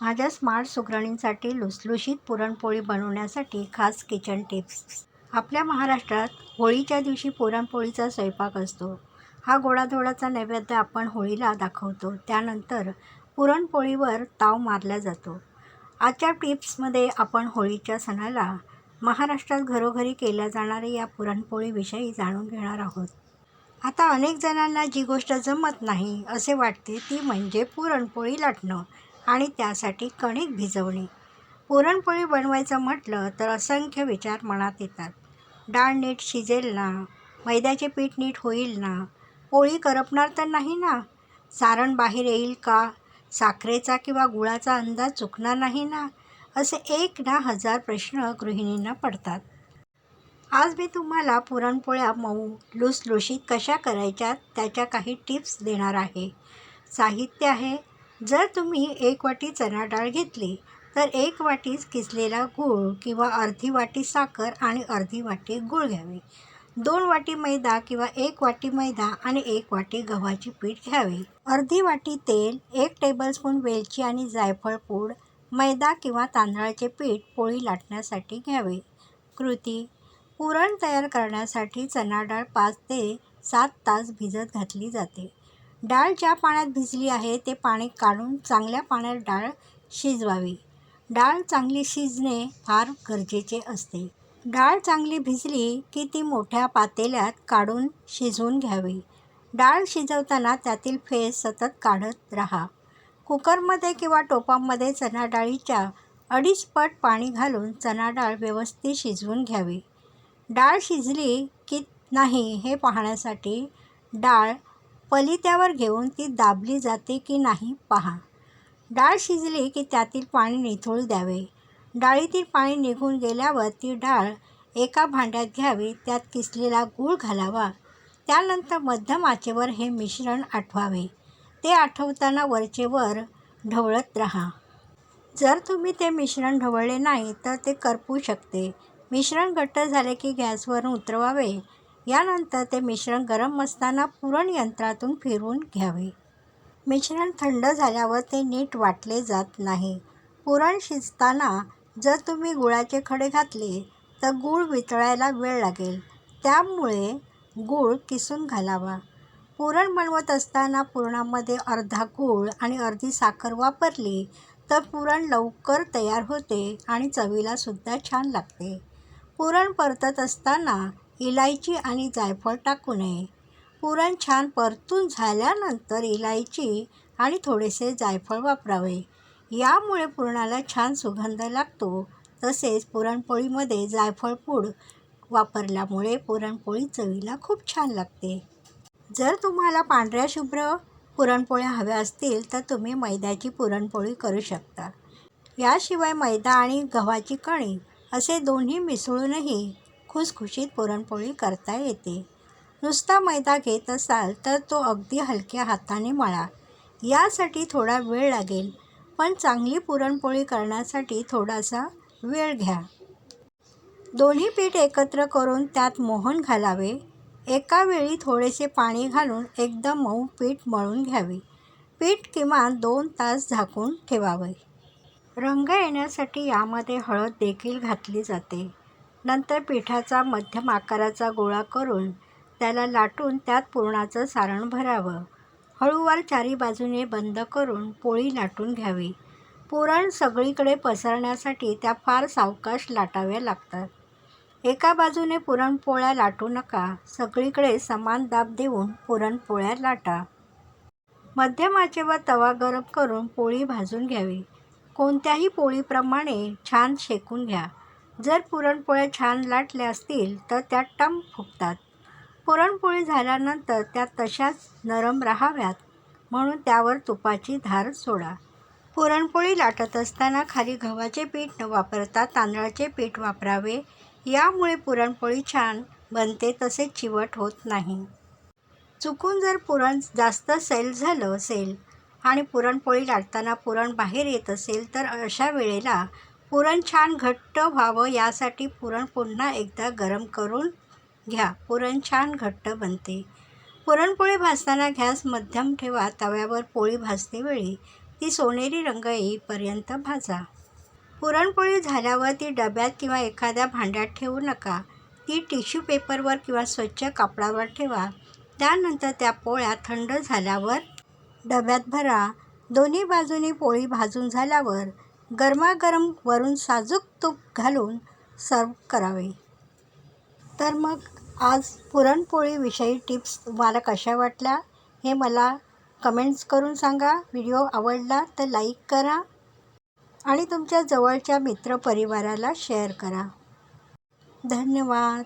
माझ्या स्मार्ट सुगरणींसाठी लुसलुशीत पुरणपोळी बनवण्यासाठी खास किचन टिप्स आपल्या महाराष्ट्रात होळीच्या दिवशी पुरणपोळीचा स्वयंपाक असतो. हा गोडाधोडाचा नैवेद्य आपण होळीला दाखवतो. त्यानंतर पुरणपोळीवर ताव मारला जातो. आजच्या टिप्समध्ये आपण होळीच्या सणाला महाराष्ट्रात घरोघरी केल्या जाणाऱ्या या पुरणपोळीविषयी जाणून घेणार आहोत. आता अनेक जणांना जी गोष्ट जमत नाही असे वाटते ती म्हणजे पुरणपोळी लाटणं. आणि त्यासाठी कणिक भिजवणे पुरणपोळी बनवायचं म्हटलं तर असंख्य विचार मनात येतात. डाळ नीट शिजेल ना? मैद्याचे पीठ नीट होईल ना? पोळी करपणार तर नाही ना? सारण बाहेर येईल का? साखरेचा किंवा गुळाचा अंदाज चुकणार नाही ना? असे एक ना हजार प्रश्न गृहिणींना पडतात. आज मी तुम्हाला पुरणपोळ्या मऊ लुसलुशीत कशा करायच्या त्याच्या काही टिप्स देणार आहे. साहित्य आहे जर तुम्ही एक वाटी चणा डाळ घेतली तर एक वाटी किसलेला गूळ किंवा अर्धी वाटी साखर आणि अर्धी वाटी गूळ घ्यावे. दोन वाटी मैदा किंवा एक वाटी मैदा आणि एक वाटी गव्हाची पीठ घ्यावे. अर्धी वाटी तेल एक टेबलस्पून वेलची आणि जायफळ पूड मैदा किंवा तांदळाचे पीठ पोळी लाटण्यासाठी घ्यावे. कृती पुरण तयार करण्यासाठी चणा डाळ पाच ते सात तास भिजत घातली जाते. डाळ ज्या पाण्यात भिजली आहे ते पाणी काढून चांगल्या पाण्यात डाळ शिजवावी. डाळ चांगली शिजणे फार गरजेचे असते. डाळ चांगली भिजली की ती मोठ्या पातेल्यात काढून शिजवून घ्यावी. डाळ शिजवताना त्यातील फेस सतत काढत राहा. कुकरमध्ये किंवा टोपामध्ये चणा डाळीच्या अडीच पट पाणी घालून चणा डाळ व्यवस्थित शिजवून घ्यावी. डाळ शिजली की नाही हे पाहण्यासाठी डाळ पलित्यावर घेऊन ती दाबली जाते की नाही पहा. डाळ शिजली की त्यातील पाणी निथळू द्यावे. डाळीतील पाणी निघून गेल्यावर ती डाळ एका भांड्यात घ्यावी त्यात किसलेला गूळ घालावा. त्यानंतर मध्यम आचेवर हे मिश्रण आठवावे. ते आठवताना वरचे वर ढवळत राहा. जर तुम्ही ते मिश्रण ढवळले नाही तर ते करपू शकते. मिश्रण घट्ट झाले की गॅसवरून उतरवावे. यानंतर ते मिश्रण गरम असताना पुरण यंत्रातून फिरवून घ्यावे. मिश्रण थंड झाल्यावर ते नीट वाटले जात नाही. पुरण शिजताना जर तुम्ही गुळाचे खडे घातले तर गूळ वितळायला वेळ लागेल. त्यामुळे गूळ किसून घालावा. पुरण बनवत असताना पुरणामध्ये अर्धा गूळ आणि अर्धी साखर वापरली तर पुरण लवकर तयार होते आणि चवीलासुद्धा छान लागते. पुरण परतत असताना इलायची आणि जायफळ टाकू नये. पुरण छान परतून झाल्यानंतर इलायची आणि थोडेसे जायफळ वापरावे. यामुळे पुरणाला छान सुगंध लागतो. तसेच पुरणपोळीमध्ये जायफळ पूड वापरल्यामुळे पुरणपोळी चवीला खूप छान लागते. जर तुम्हाला पांढऱ्या शुभ्र पुरणपोळ्या हव्या असतील तर तुम्ही मैद्याची पुरणपोळी करू शकता. याशिवाय मैदा आणि गव्हाची कणी असे दोन्ही मिसळूनही खुसखुशीत पुरणपोळी करता येते. नुसता मैदा घेत असाल तर तो अगदी हलक्या हाताने मळा. यासाठी थोडा वेळ लागेल पण चांगली पुरणपोळी करण्यासाठी थोडासा वेळ घ्या. दोन्ही पीठ एकत्र करून त्यात मोहन घालावे. एका वेळी थोडेसे पाणी घालून एकदम मऊ पीठ मळून घ्यावे. पीठ किमान दोन तास झाकून ठेवावे. रंग येण्यासाठी यामध्ये हळद देखील घातली जाते. नंतर पिठाचा मध्यम आकाराचा गोळा करून त्याला लाटून त्यात पुरणाचं सारण भरावं. हळूवार चारी बाजूने बंद करून पोळी लाटून घ्यावी. पुरण सगळीकडे पसरण्यासाठी त्या फार सावकाश लाटाव्या लागतात. एका बाजूने पुरणपोळ्या लाटू नका सगळीकडे समान दाब देऊन पुरणपोळ्या लाटा. मध्यम आचेवर तवा गरम करून पोळी भाजून घ्यावी. कोणत्याही पोळीप्रमाणे छान शेकून घ्या. जर पुरणपोळ्या छान लाटल्या असतील तर त्या टम फुगतात पुरणपोळी झाल्यानंतर त्या तशाच नरम राहाव्यात म्हणून त्यावर तुपाची धार सोडा. पुरणपोळी लाटत असताना खाली गव्हाचे पीठ न वापरता तांदळाचे पीठ वापरावे. यामुळे पुरणपोळी छान बनते तसे चिवट होत नाही. चुकून जर पुरण जास्त सैल झालं असेल आणि पुरणपोळी लाटताना पुरण बाहेर येत असेल तर अशा वेळेला पुरण छान घट्ट व्हावं यासाठी पुरण पुन्हा एकदा गरम करून घ्या. पुरण छान घट्ट बनते. पुरणपोळी भाजताना गॅस मध्यम ठेवा. तव्यावर पोळी भाजतेवेळी ती सोनेरी रंग येईपर्यंत भाजा. पुरणपोळी झाल्यावर ती डब्यात किंवा एखाद्या भांड्यात ठेवू नका. ती टिश्यू पेपरवर किंवा स्वच्छ कापडावर ठेवा. त्यानंतर त्या पोळ्या थंड झाल्यावर डब्यात भरा. दोन्ही बाजूनी पोळी भाजून झाल्यावर गरमागरम वरून साजूक तूप घालून सर्व करावे. तर मग आज पुरणपोळीविषयी टिप्स तुम्हाला कशा वाटल्या हे मला कमेंट्स करून सांगा. व्हिडिओ आवडला तर लाईक करा आणि तुमच्या जवळच्या मित्रपरिवाराला शेअर करा. धन्यवाद.